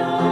나